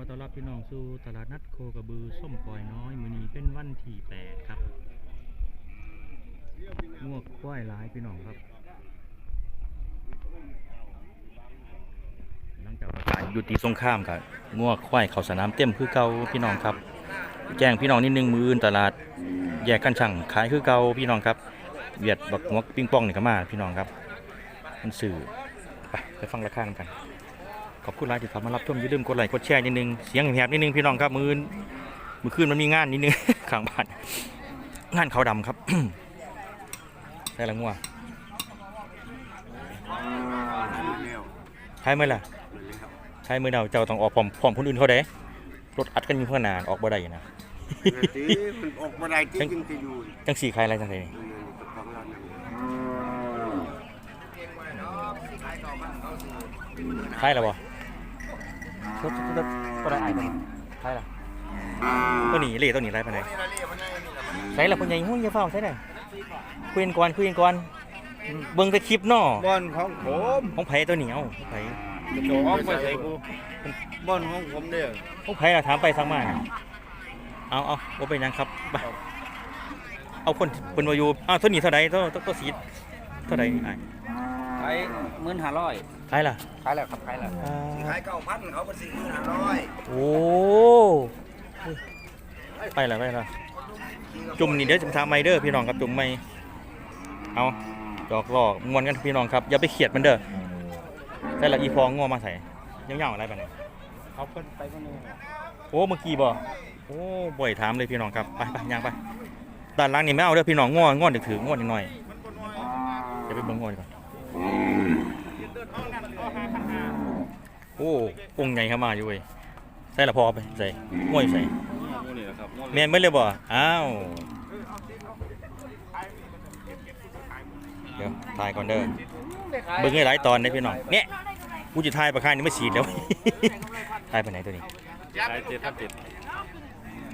ขอต้อนรับพี่น้องสู่ตลาดนัดโคกระบือส้มปล่อยน้อยมือนี้เป็นวันที่แปดครับงวกควายหลายพี่น้องครับ หลังจากประกาศยุติสงครามกับงวกควายเขาสนามเต็มคือเก่าพี่น้องครับ แจ้งพี่น้องนิดนึงมืออื่นตลาดแยกกันช่างขายคือเก่าพี่น้องครับเวียดบักงวกปิ้งป้องนี่ก็มาพี่น้องครับ มันสื่อไปไปฟังราคากัน ขอบคุณหลายที่เข้ามารับชมอย่าลืมกดไลค์กดแชร์นิดนึงเสียงแหบๆนิดนึงพี่น้องครับมือมือคืนมันมีงานนิดนึง ข้างบ้านงานเขาวดำครับใช่ละงัวใช่ไหมล่ะใช่มือเดาเจ้าต้องออกพร้อมพร้อมคนอื่นเขาเด้รถอัดกันอยู่ข้างหน้าออกบ่ได้นะตีมันออกมาได้ที่จึงจะอยู่จังสี่ใครอะไรจังไงนี่ของเรา เนี่ยใช่ละบ่รถรถก็ได้ไอ้ตัวนี้ใช่ละตัวนี้เล่ตัวนี้ไรไปานใดใช่ละคนใหญ่ห้องอยาเฝ้าใช่ไหมคุยกันก่อนคุยกันก่อนเบิ่งแต่คลิปนาะบอนของผมของไผ่ตัวเหนียวไผโจมไปใส่กูบอนของผมเด้อของไผ่ล่ะถามไปสั่งมาเอาเอาบ่าเป็นยังครับไปเอาคนเพิ่นวายูอ้าวตัวนี้เท่าใดตัวตัวตัวสีเท่าใดอ้ายขายหมื่นห้าร้อย ขายล่ะขายแล้วครับขายแล้วอ่าขายเก้าพันเขาก็สี่ห้าร้อยโอ้ไปล่ะไปล่ะจุ่มนี่เดี๋ยวจะทำไมเด้อพี่น้องครับจุ่มไม่เอาดอกลอกมวนกันพี่น้องครับอย่าไปเขียดมันเด้อแต่ละอีฟองงัวมาใส่ยาวๆอะไรปานนี้เขาเพิ่นไปคนนึงโอ้เมื่อกี้บ่โอ้บ่อยถามเลยพี่น้องครับไปไปย่างไปด้านหล่างนี่ไม่เอาเด้อพี่น้องง้อง้อดึกถือง้อนิดหน่อยเดี๋ยวไปเบิ่งง้อดีกว่า โอ้ปงใหญ่เข้ามาอยู่เว้ยใส่ละพอไปใส่ง้ออยู่ใส่นี่แหละครับแม่นเบิ่เลยบ่อ้าวเดี๋ยวถ่ายก่อนเด้อเบิ่งให้หลายตอนเด้อพี่น้องเนี่ยกูจะถ่ายประคายนี่ไม่ฉีดแล้วถ่ายไปไหนตัวนี้ขายเจ็ดพันเจ็ด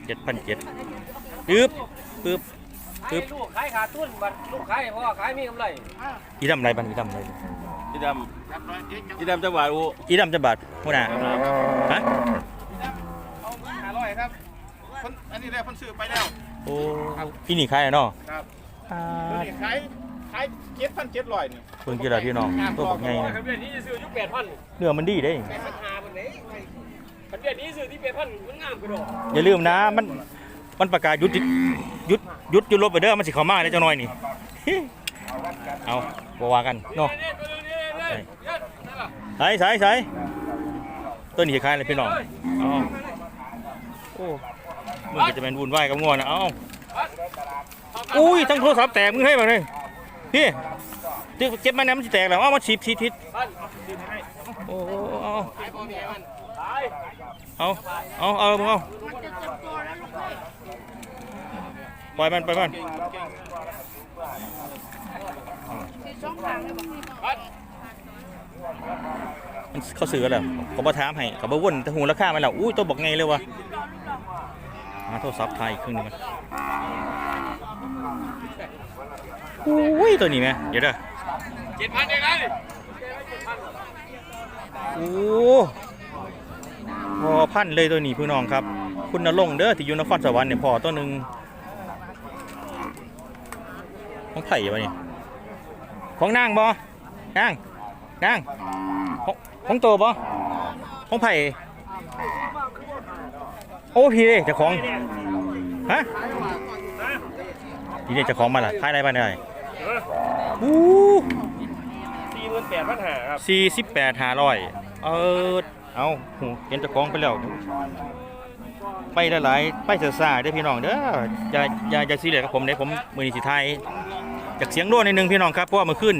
เจ็ดพันเจ็ดปึ๊บปึ๊บขายลูกขายขาดทุนบัดลูกขายเพราะว่าขายมีกำไรอีดำไรบันอีดำไร ที่ดำที่ดำจังหวัดอุอีดำจะบาดหัวหน้าฮะห้าร้อยครับคนอันนี้แหละคนซื้อไปแล้วโอ้อีนี่ขายอะเนาะครับอ่านี่ขายขายเจ็ดพันเจ็ดร้อยนี่เพิ่งกี่ละพี่น้องตัวบักใหญ่นะคันเวียนนี้จะซื้ออยู่แปดพันเนื้อมันดีเด้แปดพันห้าพันไหนคันเวียนนี้ซื้อที่แปดพันมันงามกระโดดอย่าลืมนะมันมันประกาศหยุดหยุดหยุดหยุดรถไปเด้อมันสิเข้ามาได้จังหน่อยนี่ เอาบ่ว่ากันเนาะ ใส่ใส่ใส่ตัวนี้ขายอะไรพี่น้องเอโอ้มึงจะเป็นวุ่นวายกับงวนะเอ้าอุ้ยทั้งโทรศัพท์แตกมึงให้แบบนี้พี่ที่เก็บมาเนี่ยมันสิแตกแล้วเอามาฉีดฉีดฉีดพันซื้อให้โอ้เอาขายพ่อาเอาเอาเอามึงเอาปล่อยมันปล่อยมันพัน มันเขาซื้อแล้วเขาบ่ถามให้เขาบ่วนแต่หูราคามันแล้วอุ้ยตัวบอกไงเลยวะมาโทรศัพท์ไทยอีกครึ่งหนึงก่อนอุ้ยตัวนี้ไหมเดี๋ยวเด้อเจ็ดพันเองไงโอ้พอพันเลยตัวนี้พี่น้องครับ คุณนรงค์เด้อที่อยู่นครสวรรค์เนี่ยพอตัวหนึ่งของไผ่ปะนี่ของนางบ่นางนาง ของของโตบ่ของไผ่โอ้พี่เด้เจ้าของฮะพี่เด้เจ้าของมาล่ะขายอะไรบ้างได้อู้สี่หมื่นแปดพันห้าครับสี่สิบแปดห้าร้อยเออเอาหูเห็นเจ้าของไปแล้วไปหลายๆไปเสือซ่าเด้อพี่น้องเด้ออย่าอย่าอย่าซีเรียสกับผมเด้อผมมือนี้สิไทยจากเสียงรั่วนิดนึงพี่น้องครับเพราะว่าเมื่อคืน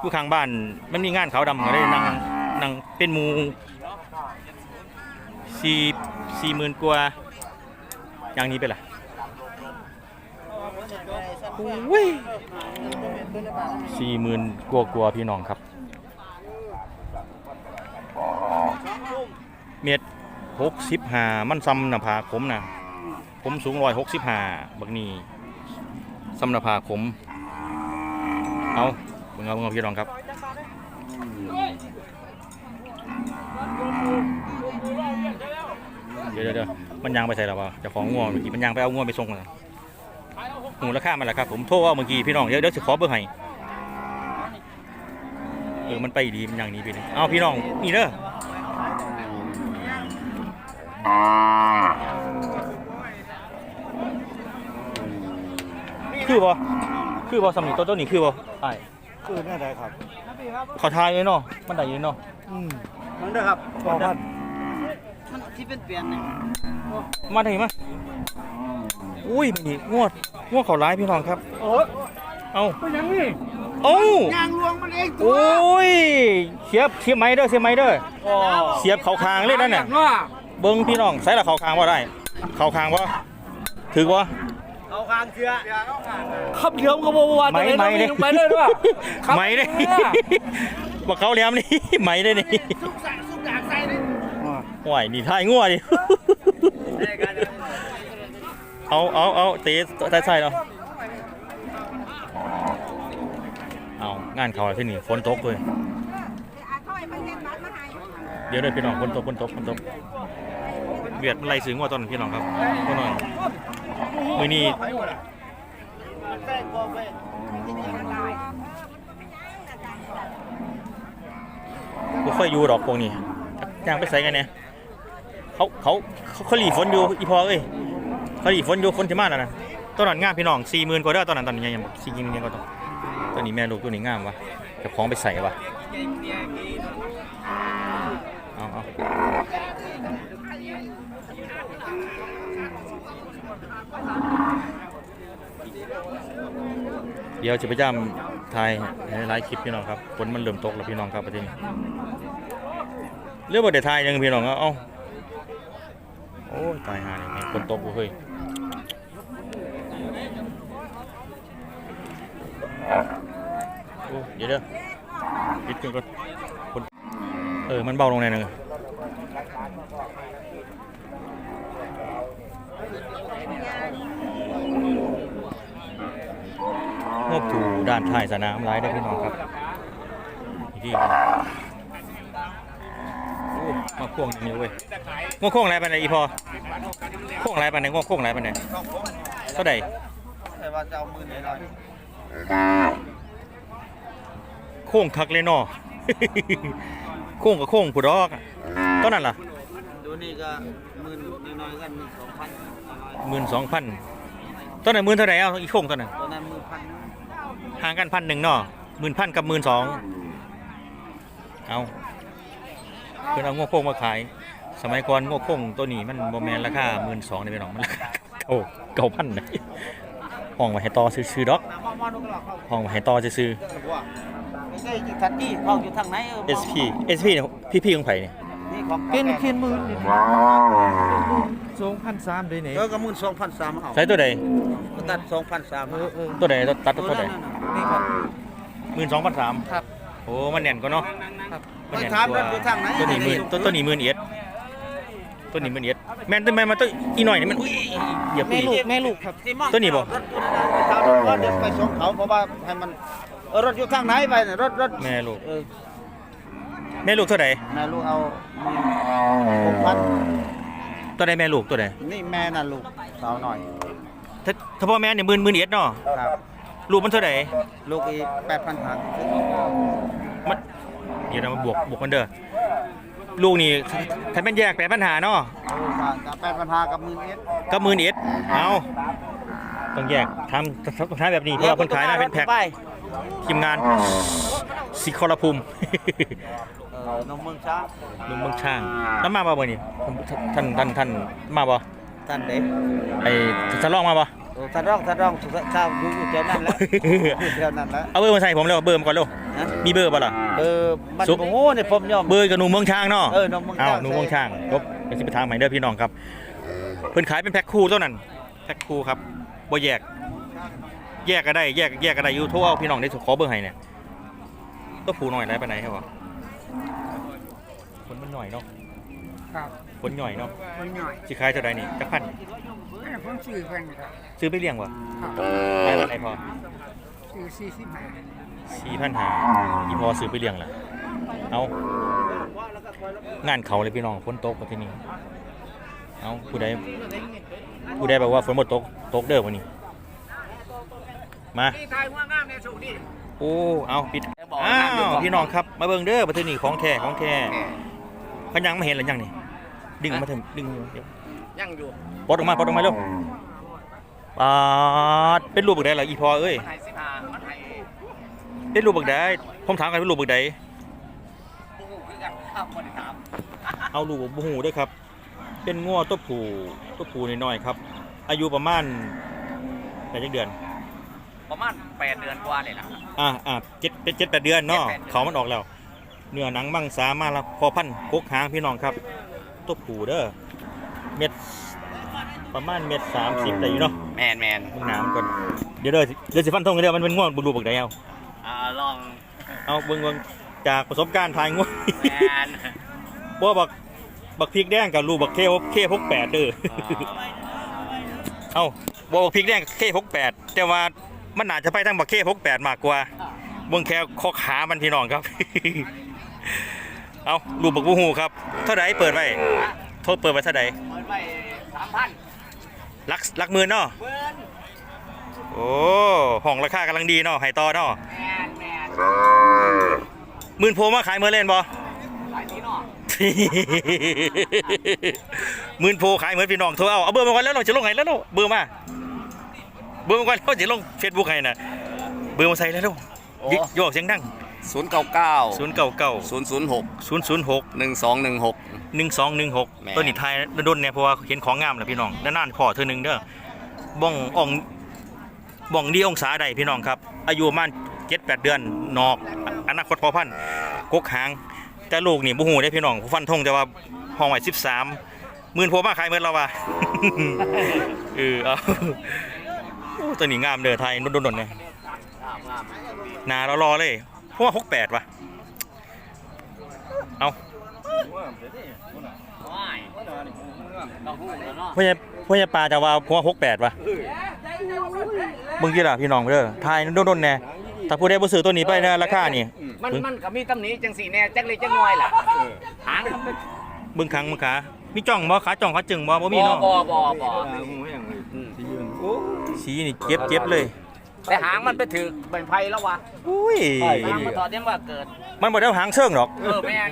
อยู่ข้างบ้านมันมีงานขาวดำก็เลยนั่งนั่งเป็นหมูสี่สี่หมื่นกว่าอย่างนี้ไปล่ะโอ้ยสี่หมื่นกว่ากว่าพี่น้องครับ เม็ดหกสิบห้ามันซ้ำหน้าผากผมนะผมสูงร้อยหกสิบห้าบักนี้ซ้ำหน้าผากผมเอา เบิ่งเอาเบิ่งเอาพี่น้องครับดี๋ยวเดี๋ยวเดี๋ยวมันยางไปใส่หรอวะเจะของง่วงเมื่อกี้มันยางไปเอาง่วงไปส่งมาหูราคามันแหละครับ ผมโทรเอาเมื่อกี้พี่น้องเดี๋ยวเดี๋ยวจะขอเบอร์ให้เออมันไปดีมันอย่างนี้ไปเลยเอาพี่น้องนี่เด้อคือบ่คือบ่สำนีตัวตัวนี้คือบ่ไอ้ายคือแน่ได้ครับขาทายเลยเนาะมันได้อยินเนาะอืมมันเด้อครับพอพันมันที่เป็นเปลี่ยนเนี่ยมาได้มาอุ้ยมันนี่งวดงวดเขาร้ายพี่น้องครับโอ้เอาเป็นยังนี่เอ้ายางรวงมันเองโอ้ยเสียบเสียบไม้เด้อเสียบไม้เด้อเสียบเขาคางเลยนั่นน่ะเบิ้งพี่น้องใส่ละเขาคางว่าได้ เขาคางว่าถือว่าาคางเชือขับเหลี่ยมก็บ่ว่าไม้ไม้เลเลยไปเลยด้วยไม้เลยบอกเขาเลี้ยมนี่ไม้เลยนี่สุกสะสุกอยากใส่เลยห่วยนี่ทายงัวดิเอาเอาเอาเตะใส่ใส่เนาะเอางานเขาที่นี่ฝนตกเลยเดี๋ยวเดี๋ยวพี่น้องฝนตกฝนตกฝนตกเวียดมันไล่ซื้องัวตอนนั้นพี่น้องครับก็หน่อย มือนี้บ่ค่อยอยู่ดอกพวกนี้ย่างไปใส่กันเนี่ยเขาเขาเขาหลีฝนอยู่อีพอเอ้ยเขาหลีฝนอยู่ฝนจะมาแล้วนะตอนนั้นงามพี่น้องสี่หมื่นกว่าเด้อตอนนั้นตอนนี้ยังบอกสี่หมื่นยังก็ต้องตัวนี้แม่ลูกตัวนี้งามวะจะคล้องไปใส่วะเอาเอา เดี๋ยวจะพยายามถ่ายให้ไลฟ์คลิปพี่น้องครับฝนมันเริ่มตกแล้วพี่น้องครับประเทศนี้เรื่องบทเดทายยังพี่น้องเอาเอาโอ้ยตายห่าเลยฝนตกเฮ้ยโอ้เดี๋ยวเด้อปิดกันก่อนฝนเออมันเบาลงหน่อยหนึง งบถูด้านท้ายสนามร้ายได้พี่น้องครับที่มาพ่วงนี้เว้ยงวโค้งอะไรไปไหนอีพอโค้งอะไรไปไหนงโค้งอะไรไปไหนเท่าใดแต่ว่าจะเอามือไหนหน่อยโค้งคักเลยนาะโค้งกับโค้งผู้ดอกตอนนั้นล่ะดูนี่ก็หมื่นน้อยกันหมื่นสองพันหมื่นสองพันตอนนั้นหมื่นเท่าไหร่เอาอีโค้งตอนนั้นตัวนั้นหมื่นพัน ห่างกันพันหนึ่งเนาะหมื่นพันกับหมื่นสองเอาเพื่อนเอางวโค้งมาขาย สมัยก่อนงวโค้งตัวนี้มันโมแมนราคาหมื่นสองนี่เป็นหรองมันราคาเก้าเก้าพันเลยห้องมาให้ต่อซื้อๆดอกน้ำมอมอนก็หลอกเขาห้องมาให้ต่อซื้อว่าไม่ใช่จิทันที่เขาอยู่ทางไหนเออๆ SP SP เนี่ยพี่พี่ของไผ่เนี่ย นี่ของเป็นเขียนมือสองพันสามเลยเนี่ยเออก็หมื่นสองพันสามเอาใช้ตัวใดก็ตัดสองพันสามเออเออตัวใดตัดตัวใดนี่ครับหมื่นสองพันสามครับโอ้มันแน่นก็เนาะครับมันไปแน่นถามกรว่าถอยู่ทางไหนตัวนี้หมื่นตัวตัวนี้หมื่นเอ็ดตัวนี้หมื่นเอ็ดแม่นตัวแม่นมาตัวอีหน่อยนี่มันอุ้ยอย่าแม่ปีลูกแม่ลูกครับตัวนี้บ่รถอยู่ทางนั้นไปถามรถว่าเดี๋ยวไปส่งเขาเพราะว่าให้มันเออรถอยู่ทางไหนไปเนี่ยรถรถแม่ลูกเออแม่ลูกเท่าไหร่แม่ลูกเอาหกพันตัวใดแม่ลูกตัวใดนี่แม่น่ะลูกสาวหน่อยถ้าถ้าพ่อแม่เนี่ยหมื่นหมื่นเอ็ดเนาะครับลูกมันเท่าไหร่ลูกอีแปดพันหามันเดี๋ยวเรามาบวกบวกกันเด้อลูกนี่ถ้าเป็นแยกแปดปัญหาเนาะกับแปดพันหากับหมื่นเอ็ดก็หมื่นเอ็ดเอาต้องแยกทำต้องทำแบบนี้เพราะว่าคนขายน่าเป็นแพ็คไปทีมงานสิคอรภูมิเออ นมเมืองช้างลุงเมืองช่างแล้วมาบ่เมื่อนี้ท่านท่านท่านมาบ่ท่านเด็กไอ้จะลองมาบ่เออท่านร้องท่านร้องสุดท้ายอยู่อยู่แถวนั้นแหล้วอยู่แถวนั้นแหล้วเอาเบอร์มาใส่ผมเร็วเบอร์มาก่อนเร็วนะมีเบอร์ป่ะล่ะ เออมันซุปโอ้โหเนี่ยผมยอม เบอร์กับหนูเมืองช่างเนาะเออหนูเมืองช่างหนูเมืองช่างครบเป็นสิบทางใหม่เด้อพี่น้องครับ เพิ่นขายเป็นแพ็คคู่เท่านั้น แพ็คคู่ครับบ่แยก แยกก็ได้ แยกแยกก็ได้อยู่โทรเอาพี่น้องได้ขอเบอร์ให้เนี่ยตัวผูหน่อยได้ปานไหนครับบ่ค นมันหน่อยเนาะครับคนหน่อยเนาะมันหน่อยสิขายเท่าใดนี่จักพันแม่ผมซื้อเพิ่นครับซื้อไปเลี้ยงวะครับขายวันไหนพอซื้อสี่สิบห้าสี่พันหาอีพอซื้อไปเลี้ยงล่ะเอางานเขาเลยพี่น้องฝนตกมาที่นี่เอาผู้ใดผู้ใดบอกว่าฝนหมดตกตกเด้อวันนี้ มานี่ทายว่างามในสุนี่โอ้ เอาปิดอ้าวพี่น้องครับ มาเบิ่งเด้อประเทศนี้ของแท้ของแท้ พยังมาเห็นหรือยังนี่ดึงออกมาเถอะดึงเดี๋ยวยังอยู่ปลดออกมาปลดออกมาเร็วปาดเป็นรูปบักใดล่ะอีพอเอ้ยไทยสิบห้ามันไทยเป็นรูปบักใดผมถามกันเป็นรูปบักใดปูคือกันข้าวคนถามเอารูปบักหูด้วยครับ เป็นงัวตัวผู้ตัวผู้น้อยๆครับ อายุประมาณแปดเดือน ประมาณแปดเดือนกว่าเลยล่ะอ่าอ่าเจ็ดเป็นเจ็ดแปดเดือนเนาะเจ็ดแปดเดือนเขามันออกแล้ว เนื้อหนังมังสามาแล้วพอพันกกหางพี่น้องครับตัวผูเด้อเม็ดประมาณเม็ดสามสิบได้อยู่เนาะแมนแมนมึงหนามก่อนเดี๋ยวเด้อเดี๋ยวสิฟันทงกันเด้อมันเป็นง่วงบุรูบักใดเอาอ่าลองเอาเบิ่งเบิ่งจากประสบการณ์ทายง่วงแมนบ่บักบักพริกแดงกับรูบักเคเคพกแปดเด้อเอาบ่บักพริกแดงเคพกแปดแต่ว่ามันน่าจะไปทางบักเคพกแปดมากกว่าเบิ่งแค่ข้อขามันพี่น้องครับ เอารูปบักบูฮูครับ เท่าไดเปิดไว้โทษเปิดไว้เท่าไดเปิดไปสามพันลักลักหมื่นเนาะเบิ้นโอ้ห้องราคากำลังดีเนาะไฮต่อเนาะแมนแมนหมื่นโพมาขายเมื่อเล่นบ่หลายนี้เนาะหมื่นโพขายเหมือนพี่น้องโทรเอาเอาเบอร์มาก่อนแล้วเราจะลงไงแล้วเนาะเบอร์มาเบอร์มาก่อนแล้วจะลงเฟซบุ๊กให้น่ะเบอร์มาใส่แล้วเนาะยิกโยกเสียงดัง ศูนย์เก้าเก้าศูนย์เก้าเก้าศูนย์ศูนย์หกศูนย์ศูนย์หกหนึ่งสองหนึ่งหกหนึ่งสองหนึ่งหกแม่ตัวนี้ไทยโดนๆเนี่ยเพราะว่าเห็นของงามแหละพี่น้องนานๆพอเธอหนึ่งเด้อบ้องอ่องบ้องดีองศาใดพี่น้องครับ อายุประมันเจ็ดแปดเดือนนอก อนาคตพอพันธุ์กกหาง แต่ลูกนี่บูฮูได้พี่น้องฟันธงแต่ว่าห้องไว้สิบสามหมื่นโพมาขายเมื่อเราว่ะเออเอาโอ้ตัวนี้งามเด้อไทยโดนๆเนี่ยหนารอๆเลยเพราะว่าหกแปดว่ะเอาว้ายต้องพูดแล้วเนาะพ่อใหญ่พ่อใหญ่ปลาจะว่าหัวหกแปดวะมึงกี่ล่ะพี่น้องเด้อทายโดนๆแน่ถ้าผู้ใดบ่ซื้อตัวนี้ไปนะราคานี่มันมันก็มีตำหนิจังสีแน่จักเล็กจักน้อยล่ะหางมันเบิ่งครั้งมึงขามีจ่องบ่ขาจ่องขาจึงบ่บ่มีบ่เนาะบ่บ่บ่สีนี่เจ็บเจ็บเลย แต่หางมันไปถือเป็นไฟแล้ววะอุ้ยหางมันถอดเนี่ยว่าเกิด มันบ่ได้เอาหางเชิงหรอกเออแม่น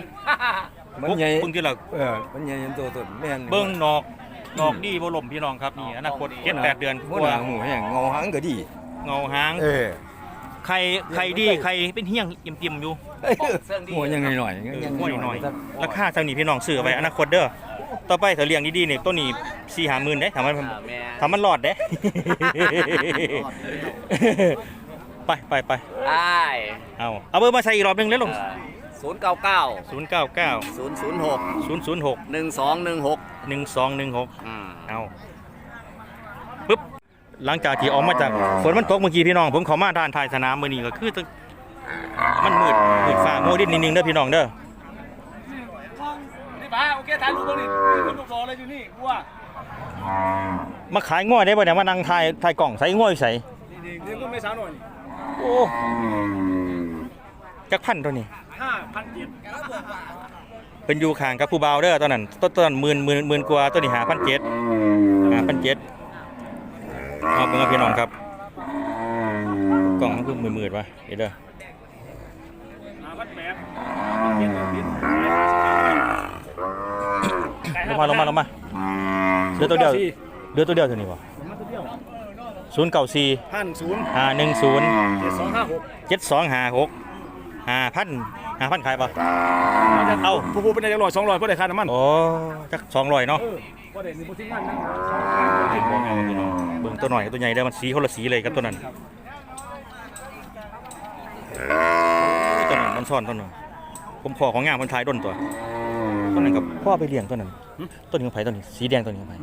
มันใหญ่เบิ่งกี่ล่ะเออมันใหญ่ยันตัวต้นแม่นเบิ่งนอกนอกดีบ่ล่มพี่น้องครับนี่อนาคต7 8เดือนหัวกหว่าน้าหูแห้งเงาหางก็ดี เงาหางเออไข่ไข่ดีไข่เป็นเฮี้ยงอิ่มๆอยู่หัวยังไงหน่อยยังหัวหน่อยๆราคาเท่านี้พี่น้องซื้อไว้อนาคตเด้อ ต่อไปถ้าเลี้ยงดีๆนี่ต้นนี้4 5หมื่นเด้ถ้ามันอ่าแม่นทำมันรอดเด้ ไปไปไปอ้ายเอาเอาเบอร์มาใส่อีกรอบหนึงแล้วลงศูนย์เก้าเก้าศูนย์เก้าเก้าศูนย์ศูนย์หกศูนย์ศูนย์หกหนึ่งสองหนึ่งหกหนึ่งสองหนึ่งหกอืมเอาปึ๊บหลังจากที่ออกมาจากฝนมันตกเมื่อกี้พี่น้อง ผมเขามาด้านท้ายสนามมือนี้ก็คือตึกมันมืดมืดฟ้าโมดินนิดนึงเด้อพี่น้องเด้อ นี่ป้าโอเคถ่ายรูปตรงนี้คนรูปรออะไรอยู่นี่กูว่ามาขายง้อยได้ป่ะเนี่ยมานั่งถ่ายถ่ายกล่องใส่ง้อยใส่นี่นี่ก็ไม่สาวหน่อยโอ้จักพันตัวนี้ห้าพันเจ็ดเป็นอยู่ข้างกับผู้บ่าวเด้อตอนนั้นต้นต้นหมื่นหมื่นหมื่นกว่าตัวนี้หาพันเจ็ดหาพันเจ็ดเอาเป็นว่าพี่น้องครับ กล่องมันคือหมื่นหมื่นวะเดี๋ยวเด้อห้าพันแปด ลงมาลงมาลงมาเดือตัวเดียวเดือตัวเดียวเท่านี้วะศูนย์เก้าสี่พันศูนย์ห้าหนึ่งศูนย์เจ็ดสองห้าหกเจ็ดสองห้าหกห้าพันห้าพันขายปะเอาผู้ผู้เป็นได้ร้อยสองร้อยเพราะได้ค่าน้ำมันโอ้จักสองร้อยเนาะเออเพราะได้หนึ่งผู้ทิ้งมันนั่งเบิ่งตัวหน่อยกับตัวใหญ่เด้อมันสีคนละสีเลยกับตัวนั้นตัวนั้นมันซ่อนตัวนั้นผมขอของงามมันทายด้นตัวตัวนั้นกับพ่อไปเลี้ยงตัวนั้น ตัวนี้ของไผ่ตัวนี้สีแดงตัวนี้ของไผ่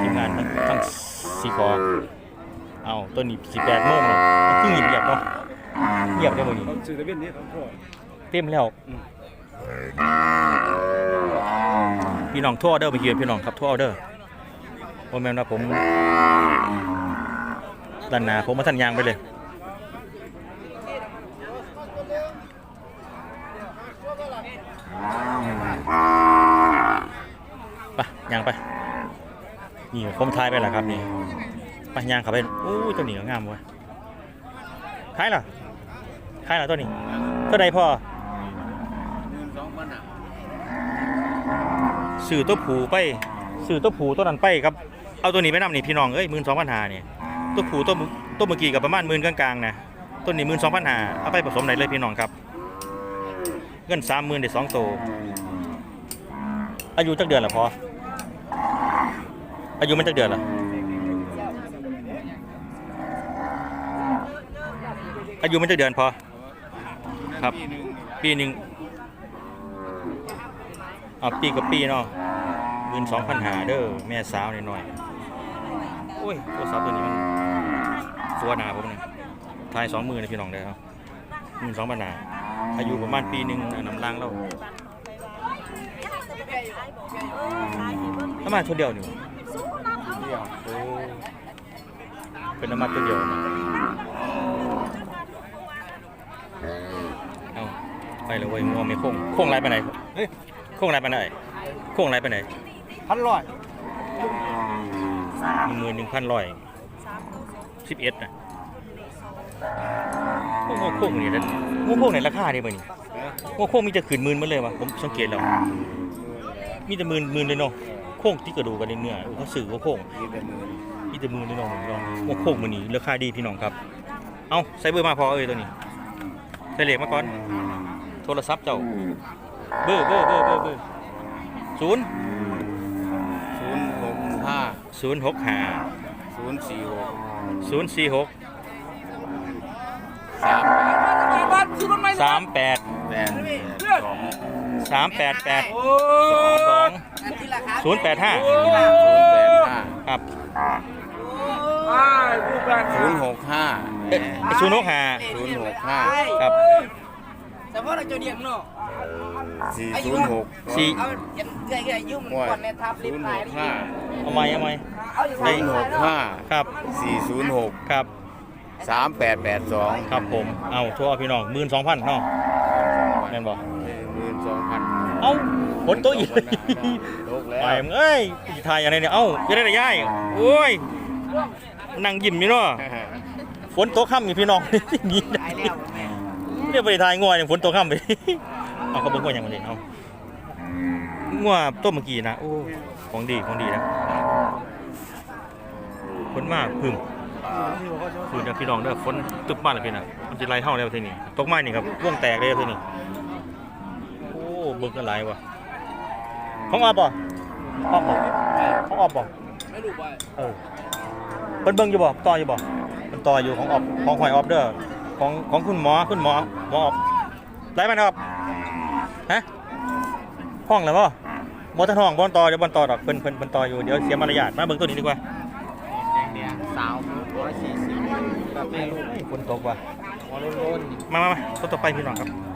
ทีมงานทั้งสีคอเอาตัวนี้สิแปดโมงแล้วมันคือเงียบเงียบเนาะเงียบได้บ่นี่สื่อตะเวนนี้เขาพ่อเต็มแล้วพี่น้องทั่วเด้อไปเฮียพี่น้องครับทั่วเด้อบ่แม่นว่าผมด้านหน้าผมมาทันยางไปเลย ย่างไป นี่ผมทายไปแล้วครับนี่ไปยางเข้าไปอู้ตัวนี้ก็งามเว้ยขายเหรอขายเหรอตัวนี้เท่าใดพ่อสื่อตัวผูไปสื่อตัวผูตัวนั้นไปครับ เอาตัวนี้ไปนำนี่พี่น้องเอ้ยหมื่นสองพันหาเนี่ยตัวผูตัวตัวเมื่อกี้กับประมาณหมื่นกลางๆนะตัวนี้หมื่นสองพันหาเอาไปผสมไหนเลยพี่น้องครับ เงินสามหมื่นได้สองตัวอายุจักเดือนละพอ อายุมันจักเดือนละอายุมันจักเดือนพอ ครับ ปีหนึ่งเอาปีกับปีเนาะหมื่นสองพันหาเด้อแม่สาวหน่อยๆโอ้ยโทรศัพท์ตัวนี้มันฟัวหนาผมเนี่ยทายสองมือเลยพี่น้องได้ครับหมื่นสองพันหาอายุประมาณปีหนึ่งอันน้ำล้างเราถ้ามาชุดเดียวนี่บ่โอ้ เป็นน้ำมันตัวเดียวนะเอาไปเลยเว้ยงัวไม่โค้งโค้งไรไปไหนเฮ้ยโค้งไรไปไหนโค้งไรไปไหนพันร้อยหนึ่งหมื่นหนึ่งพันร้อยสิบเอ็ดนะโอ้โหโค้งนี่นะโอ้โค้งในราคาได้ป่ะนี่โอ้โค้งมีจะขืนหมื่นมาเลยวะผมสังเกตแล้วมีแต่หมื่นหมื่นเลยเนาะโค้งที่กระดูกกันในเนื้อเออเขาสื่อว่าโค้ง มีแต่หมื่นเลยเนาะผมลองโอ้โค้งมันนี่ราคาดีพี่น้องครับ เอาใส่เบอร์มาพอเอ้ยตัวนี้ใส่เหล็กมาก่อน โทรศัพท์เจ้า เบอร์เบอร์เบอร์เบอร์เบอร์ศูนย์ศูนย์หกห้าศูนย์หกห้าศูนย์สี่หกศูนย์สี่หกสามสามแปดแปดสองสามแปดแปดสองศูนย์แปดห้าศูนย์แปดห้าครับ ศูนย์หกห้าศูนย์หกห้าศูนย์หกห้าครับแต่ว่าเราจะเดียงเนาะสี่ศูนย์หกสี่เอาเรื่อยๆยุ่งก่อนในทับศูลิฟนย์ต์หลายกห้าเอาไหมเอาไหมเอาอยู่ศูนย์หกห้าครับสี่ศูนย์หกครับสามแปดแปดสองครับผม เอาโทั่วพี่น้องหมื่นสองพันเนาะแม่นบอกหมื่นสองพันเอ้าฝนตกอีกตกแล้วไปมึงเอ้ยสิถ่ายอะไรเนี่ย เอ้าจะได้แต่ย่ายโอ้ย นั่งยิ้มอยู่เนาะฝนตกค่ำอยู่พี่น้องอย่างนี้ได้เรียกไปถ่ายงัวเนี่ยฝนตกค่ำไปเอาเขาเบิ่งว่าอย่างไรเอางัวต้มเมื่อกี้นะโอ้ของดีของดีนะฝนมากพึ่มคือเดี๋ยวพี่น้องเด้อฝนตึบมากเลยพี่นะมันจะไล่เท่าแล้วทีนี้ตกไม้นี่ครับวงแตกเลยทีนี้โอ้เบิ่งกันหลายว่ะของออบบ่ของออบบ่ของออบบ่ไม่รู้ว่าเออเพิ่นเบิ่งอยู่บ่ต่ออยู่บ่เพิ่นต่ออยู่ของออบของหอยออบเด้อของของคุณหมอคุณหมอหมอออบไล่มันออบฮะห้องแล้วบ่บ่ทันห้องบ่ต่อเดี๋ยวบ่ต่อดอกเพิ่นเพิ่นเพิ่นต่ออยู่เดี๋ยวเสียมารยาทมาเบิ่งตัวนี้ดีกว่าเนี่ยสาวร้อยสี่สิบแบบแม่ลูกฝนตกว่ะหัวโล้นมามามาคนต่อไปพี่น้องครับเดี๋ยว